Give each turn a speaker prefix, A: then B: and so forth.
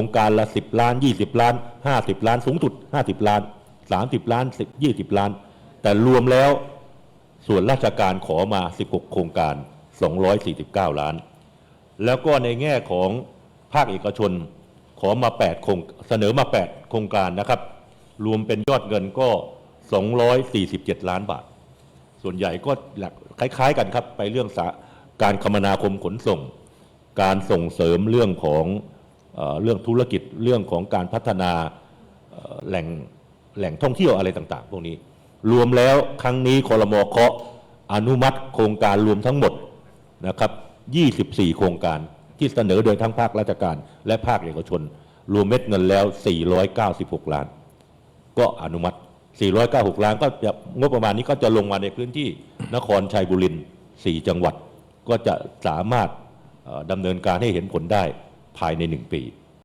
A: รงการละ 10 ล้าน 20 ล้าน 50 ล้าน สูงสุด 50 ล้าน 30 ล้าน 10 20 ล้าน แต่รวมแล้วส่วนราชการขอมา 16 โครงการ 249 ล้าน แล้วก็ในแง่ของภาคเอกชนขอมา8โครงเสนอมา 8 โครงการนะครับ รวมเป็นยอดเงินก็ 247 ล้านบาท ส่วนใหญ่ก็หลักคล้ายๆ กันครับ ไปเรื่องการคมนาคมขนส่ง การส่งเสริมเรื่องของ เรื่องธุรกิจเรื่องของการพัฒนาแหล่งแหล่งท่องเที่ยวอะไรต่าง ๆ พวกนี้ รวมแล้วครั้งนี้คอรมอเคาะอนุมัติโครงการรวมทั้งหมดนะครับ 24 โครงการที่เสนอโดยทั้งภาคราชการ และภาคเอกชน รวมเม็ดเงินแล้ว 496 ล้าน ก็อนุมัติ 496 ล้านก็จะงบประมาณนี้ก็จะลงมาในพื้นที่นครชัยบุรี4จังหวัด ก็จะสามารถดำเนินการให้เห็นผลได้ ภายใน 1 ปี